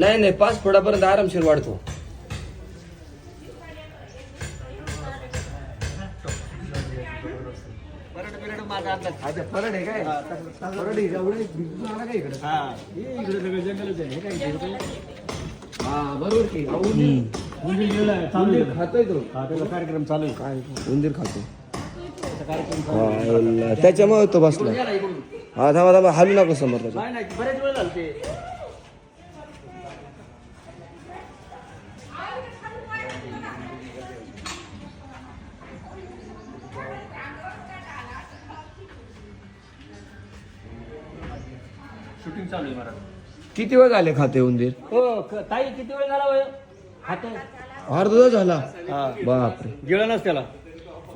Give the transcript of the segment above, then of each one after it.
नाही नाही पाच फुटापर्यंत आरामशीर वाढतो परड बिरड माझा अंदाज अच्छा परड आहे काय परड आहे एवढे आला काय इकडे हा इकडे सगळं जंगलच आहे हे काय इकडे हा बरोबर की अहो, उंदीर उंदीर गेलाय चालू उंदीर आहे खातोय तो हा त्याचा कार्यक्रम चालू आहे काय उंदीर खातो त्याचा कार्यक्रम चालू आहे. त्याच्यामुळे तो बसला इकडून. हा थांबा थांबा हालू नको समोर त्याच्या. नाही नाही बरेच वेळ झाले ते शूटिंग चालू आहे मला किती वेळ झाले खाते उंदीर? हो क- ताई किती वेळ झाला वय खाते. अर्धा तास झाला. हा. बापरे. गेलं नस त्याला.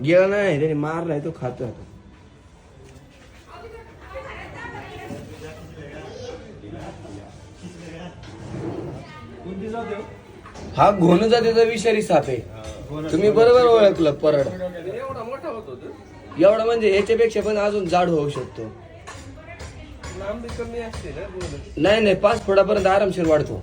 गेला नाही त्याने मारलाय तो खातो आता. कोणती जाते हो? हा घोण जातीचा विषारी साप आहे. तुम्ही बरोबर ओळखलं परड. एवढा मोठा होतो. एवढं म्हणजे याच्यापेक्षा पण अजून जाड होऊ शकतो. लांबी कमी असते ना बोल नाही नाही पाच फुटापर्यंत आरामशीर वाढतो.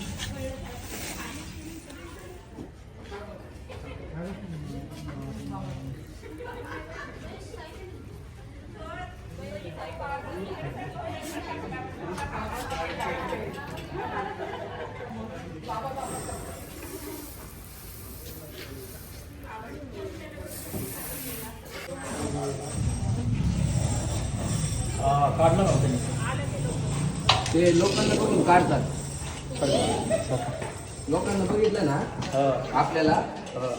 काढलं नव्हतं ते लोकांना बघून काढतात. लोकांना बघितलं ना आपल्याला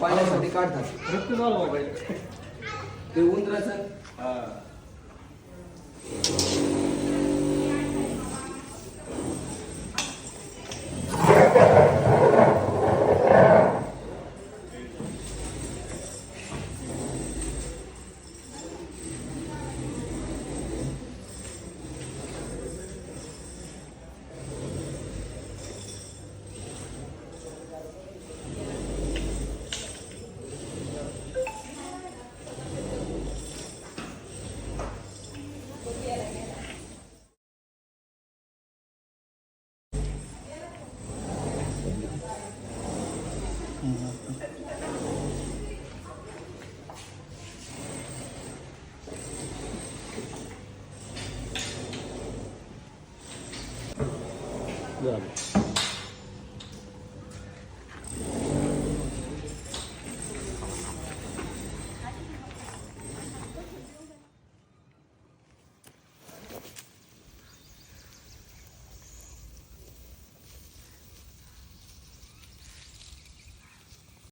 पाण्यासाठी काढतात. रक्त झालं ते उंदराचं ぐらい。